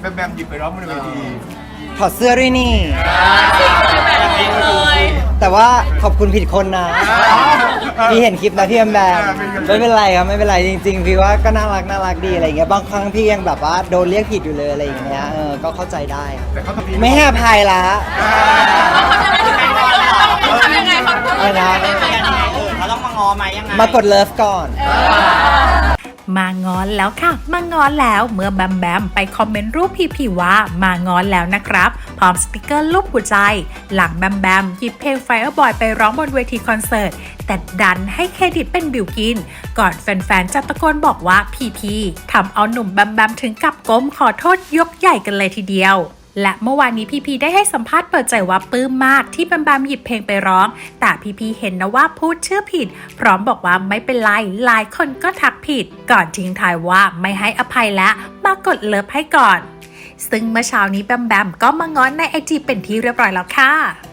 แบมแบมหยิบไปร้องบนเวทีถอดเสื้อด้วยนี่ แบบนี้เลยแต่ว่าขอบคุณผิดคนนะพี่เห็นคลิปนะพี่แอมแบมไม่เป็นไรครับไม่เป็นไรจริงๆพี่ว่าก็น่ารักน่ารักดีอะไรเงี้ยบางครั้งพี่ยังแบบว่าโดนเรียกผิดอยู่เลยอะไรอย่างเงี้ยเออก็เข้าใจได้ครับแต่เขาต้องไม่ให้อภัยละทำยังไงเขาพูดอะไรนะเขาต้องมางอไหมยังไงมากดเลิฟก่อน มางอนแล้วค่ะ มางอนแล้วเมื่อแบมแบมไปคอมเมนต์รูปพีพีว่ามางอนแล้วนะครับ พร้อมสติกเกอร์รูปหัวใจ หลังแบมแบมหยิบเพลง Fireboy ไปร้องบนเวทีคอนเสิร์ต แต่ดันให้เครดิตเป็นบิวกิน ก่อนแฟนๆจะตะโกนบอกว่าพีพีทำเอาหนุ่มแบมแบมถึงกับก้มขอโทษยกใหญ่กันเลยทีเดียว และเมื่อวานนี้พีพีได้ให้สัมภาษณ์เปิดใจว่าปลื้มมากที่แบมแบมหยิบเพลงไปร้อง แต่พีพีเห็นนะว่าพูดชื่อผิด พร้อมบอกว่าไม่เป็นไรหลายคนก็ทักผิด ก่อนทิ้งท้ายว่าไม่ให้อภัยและมากดเลิฟให้ก่อน ซึ่งเมื่อเช้านี้แบมแบมก็มาง้อนในไอจีเป็นที่เรียบร้อยแล้วค่ะ